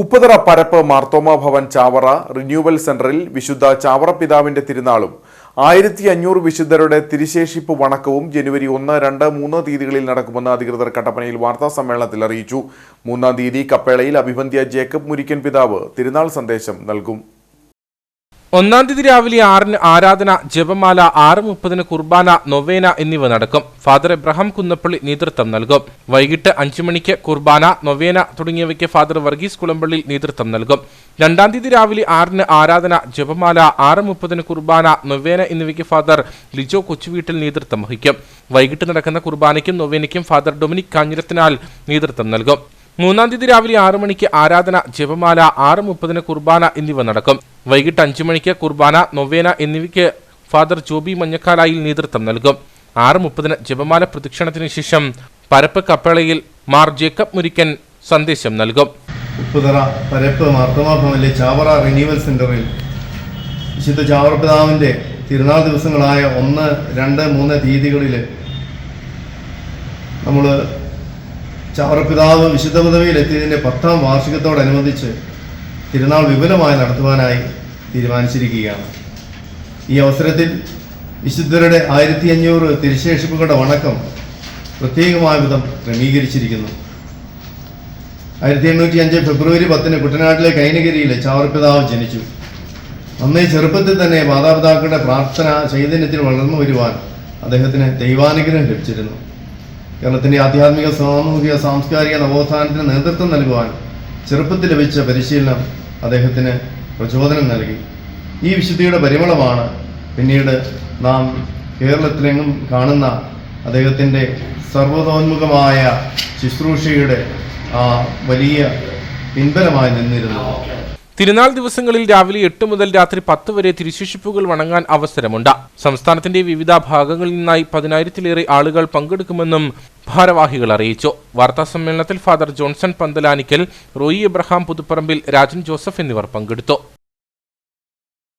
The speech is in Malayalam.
ഉപ്പുതറ പരപ്പ് മാർത്തോമ ഭവൻ ചാവറ റിന്യൂവൽ സെന്ററിൽ വിശുദ്ധ ചാവറ പിതാവിന്റെ തിരുനാളും ആയിരത്തി അഞ്ഞൂറ് വിശുദ്ധരുടെ തിരിശേഷിപ്പ് വണക്കവും ജനുവരി ഒന്ന് രണ്ട് മൂന്ന് തീയതികളിൽ നടക്കുമെന്ന് അധികൃതർ കട്ടപ്പനയിൽ വാർത്താ സമ്മേളനത്തിൽ അറിയിച്ചു. മൂന്നാം തീയതി കപ്പേളയിൽ അഭിവന്ധ്യ ജേക്കബ് മുരിക്കൻ പിതാവ് തിരുനാൾ സന്ദേശം നൽകും. ഒന്നാം തീയതി രാവിലെ ആറിന് ആരാധന ജപമാല ആറ് മുപ്പതിന് കുർബാന നൊവേന എന്നിവ നടക്കും. ഫാദർ എബ്രഹാം കുന്നപ്പള്ളി നേതൃത്വം നൽകും. വൈകിട്ട് അഞ്ചു മണിക്ക് കുർബാന നൊവേന തുടങ്ങിയവയ്ക്ക് ഫാദർ വർഗീസ് കുളമ്പള്ളി നേതൃത്വം നൽകും. രണ്ടാം തീയതി രാവിലെ ആറിന് ആരാധന ജപമാല ആറ് മുപ്പതിന് കുർബാന നൊവേന എന്നിവയ്ക്ക് ഫാദർ ലിജോ കൊച്ചുവീട്ടിൽ നേതൃത്വം വഹിക്കും. വൈകിട്ട് നടക്കുന്ന കുർബാനയ്ക്കും നൊവേനയ്ക്കും ഫാദർ ഡൊമിനിക് കാഞ്ഞിരത്തിനാൽ നേതൃത്വം നൽകും. മൂന്നാം തീയതി രാവിലെ ആറു മണിക്ക് ആരാധന ജപമാല ആറ് മുപ്പതിന് കുർബാന എന്നിവ നടക്കും. വൈകിട്ട് അഞ്ചു മണിക്ക് കുർബാന നൊവേന എന്നിവയ്ക്ക് ഫാദർ ജോബി മഞ്ഞക്കാലായിൽ നേതൃത്വം നൽകും. ആറ് മുപ്പതിന് ജപമാല പ്രദക്ഷിണത്തിന് ശേഷം പരപ്പ് കപ്പളയിൽ മാർ ജേക്കബ് മുരിക്കൻ സന്ദേശം നൽകും. ഉപ്പുതറ പരപ്പ് മാർത്തോമ ചാവറ റിന്യൂവൽ സെന്ററിൽ വിശുദ്ധ ചാവറ പിതാവിന്റെ തിരുനാൾ ദിവസങ്ങളായ ഒന്ന് രണ്ട് മൂന്ന് തീയതികളിൽ നമ്മൾ ചാവറ പിതാവ് വിശുദ്ധ പദവിയിൽ എത്തിയതിന്റെ പത്താം വാർഷികത്തോടനുബന്ധിച്ച് തിരുനാൾ വിപുലമായി നടത്തുവാനായി തീരുമാനിച്ചിരിക്കുകയാണ്. ഈ അവസരത്തിൽ വിശുദ്ധരുടെ ആയിരത്തി അഞ്ഞൂറ് തിരുശേഷിപ്പുകളുടെ വണക്കം പ്രത്യേകമായ വിധം ക്രമീകരിച്ചിരിക്കുന്നു. ആയിരത്തി എണ്ണൂറ്റി അഞ്ച് ഫെബ്രുവരി പത്തിന് കുട്ടനാട്ടിലെ കൈനഗിരിയിൽ ചാവർപിതാവ് ജനിച്ചു. അന്നേ ചെറുപ്പത്തിൽ തന്നെ മാതാപിതാക്കളുടെ പ്രാർത്ഥന ചൈതന്യത്തിൽ വളർന്നു വരുവാൻ അദ്ദേഹത്തിന് ദൈവാനുഗ്രഹം ലഭിച്ചിരുന്നു. കേരളത്തിന്റെ ആധ്യാത്മിക സാമൂഹിക സാംസ്കാരിക നവോത്ഥാനത്തിന് നേതൃത്വം നൽകുവാൻ ചെറുപ്പത്തിൽ ലഭിച്ച പരിശീലനം അദ്ദേഹത്തിന് പ്രചോദനം നൽകി. ഈ വിശുദ്ധിയുടെ പരിമളമാണ് പിന്നീട് നാം കേരളത്തിലെങ്ങും കാണുന്ന അദ്ദേഹത്തിന്റെ സർവതോന്മുഖമായ ശുശ്രൂഷയുടെ വലിയ പിൻബലമായി നിന്നിരുന്നത്. തിരുനാൾ ദിവസങ്ങളിൽ രാവിലെ എട്ട് മുതൽ രാത്രി പത്ത് വരെ തിരുശേഷിപ്പുകൾ വണങ്ങാൻ അവസരമുണ്ട്. സംസ്ഥാനത്തിന്റെ വിവിധ ഭാഗങ്ങളിൽ നിന്നായി പതിനായിരത്തിലേറെ ആളുകൾ പങ്കെടുക്കുമെന്നും ഭാരവാഹികൾ അറിയിച്ചു. വാർത്താ സമ്മേളനത്തിൽ father Johnson Panthalanickal Roy Abraham Puthuparambil Rajan Joseph എന്നിവർ പങ്കെടുത്തു.